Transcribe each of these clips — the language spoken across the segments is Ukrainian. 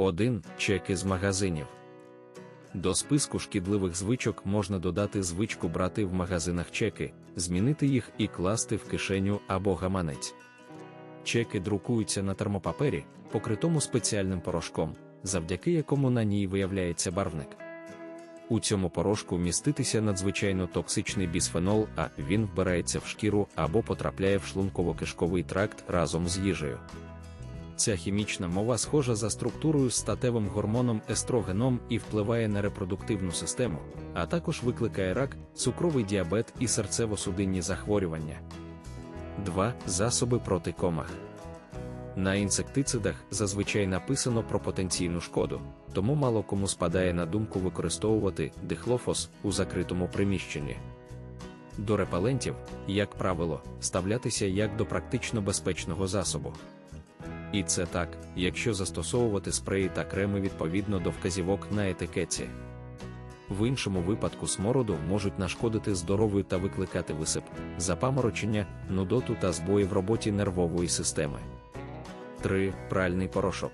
1. Чеки з магазинів. До списку шкідливих звичок можна додати звичку брати в магазинах чеки, змінити їх і класти в кишеню або гаманець. Чеки друкуються на термопапері, покритому спеціальним порошком, завдяки якому на ній виявляється барвник. У цьому порошку міститися надзвичайно токсичний бісфенол, а він вбирається в шкіру або потрапляє в шлунково-кишковий тракт разом з їжею. Ця хімічна мова схожа за структурою з статевим гормоном естрогеном і впливає на репродуктивну систему, а також викликає рак, цукровий діабет і серцево-судинні захворювання. 2. Засоби проти комах. На інсектицидах зазвичай написано про потенційну шкоду, тому мало кому спадає на думку використовувати дихлофос у закритому приміщенні. До репелентів, як правило, ставлятися як до практично безпечного засобу. І це так, якщо застосовувати спреї та креми відповідно до вказівок на етикеті. В іншому випадку смороду можуть нашкодити здоров'ю та викликати висип, запаморочення, нудоту та збої в роботі нервової системи. 3. Пральний порошок.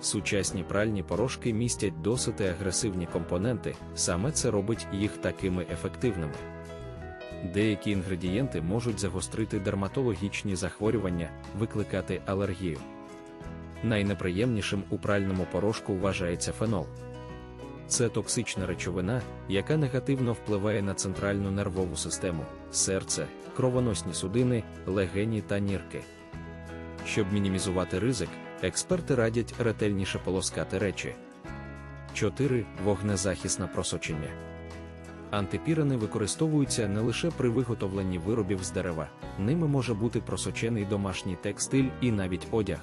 Сучасні пральні порошки містять досить агресивні компоненти, саме це робить їх такими ефективними. Деякі інгредієнти можуть загострити дерматологічні захворювання, викликати алергію. Найнеприємнішим у пральному порошку вважається фенол. Це токсична речовина, яка негативно впливає на центральну нервову систему, серце, кровоносні судини, легені та нірки. Щоб мінімізувати ризик, експерти радять ретельніше полоскати речі. 4. Вогнезахисне просочення. Антипірини використовуються не лише при виготовленні виробів з дерева, ними може бути просочений домашній текстиль і навіть одяг.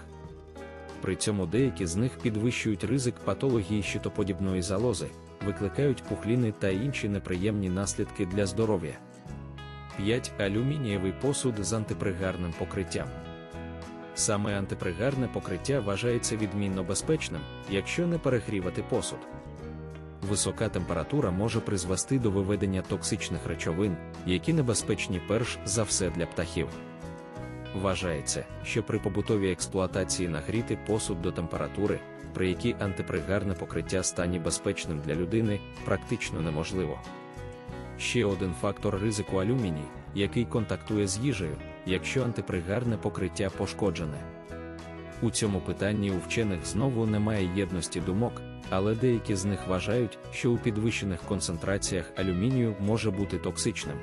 При цьому деякі з них підвищують ризик патології щитоподібної залози, викликають пухліни та інші неприємні наслідки для здоров'я. 5. Алюмінієвий посуд з антипригарним покриттям. Саме антипригарне покриття вважається відмінно безпечним, якщо не перегрівати посуд. Висока температура може призвести до виведення токсичних речовин, які небезпечні перш за все для птахів. Вважається, що при побутовій експлуатації нагріти посуд до температури, при якій антипригарне покриття стані безпечним для людини, практично неможливо. Ще один фактор ризику алюміній, який контактує з їжею, якщо антипригарне покриття пошкоджене. У цьому питанні у вчених знову немає єдності думок, але деякі з них вважають, що у підвищених концентраціях алюмінію може бути токсичним.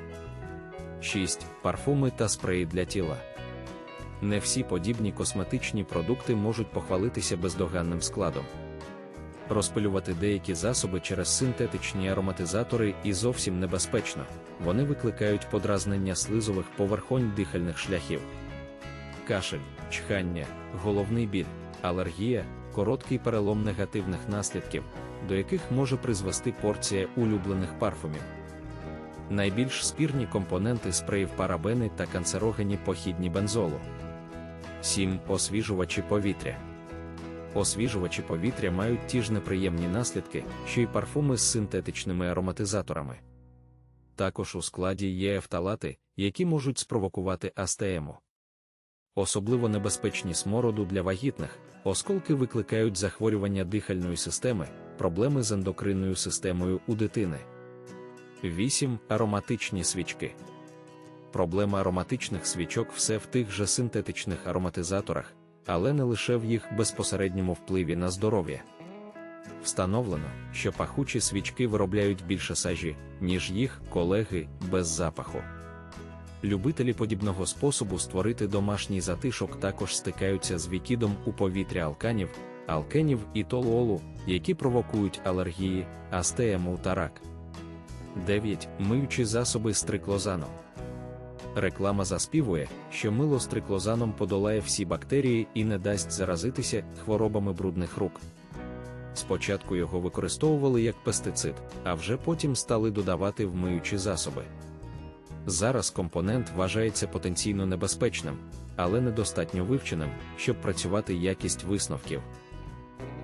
6. Парфуми та спреї для тіла. Не всі подібні косметичні продукти можуть похвалитися бездоганним складом. Розпилювати деякі засоби через синтетичні ароматизатори і зовсім небезпечно, вони викликають подразнення слизових поверхонь дихальних шляхів. Кашель, чхання, головний біль, алергія, короткий перелом негативних наслідків, до яких може призвести порція улюблених парфумів. Найбільш спірні компоненти спреїв парабени та канцерогені похідні бензолу. 7. Освіжувачі повітря. Освіжувачі повітря мають ті ж неприємні наслідки, що й парфуми з синтетичними ароматизаторами. Також у складі є ефталати, які можуть спровокувати астему. Особливо небезпечні смороду для вагітних, осколки викликають захворювання дихальної системи, проблеми з ендокринною системою у дитини. 8. Ароматичні свічки. Проблема ароматичних свічок все в тих же синтетичних ароматизаторах, але не лише в їх безпосередньому впливі на здоров'я. Встановлено, що пахучі свічки виробляють більше сажі, ніж їх колеги без запаху. Любителі подібного способу створити домашній затишок також стикаються з вікідом у повітря алканів, алкенів і толуолу, які провокують алергії, астеему та рак. 9. Миючі засоби з триклозаном. Реклама заспівує, що мило з триклозаном подолає всі бактерії і не дасть заразитися хворобами брудних рук. Спочатку його використовували як пестицид, а вже потім стали додавати в миючі засоби. Зараз компонент вважається потенційно небезпечним, але недостатньо вивченим, щоб працювати якість висновків.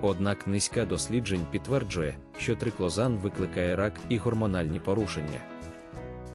Однак низька досліджень підтверджує, що триклозан викликає рак і гормональні порушення.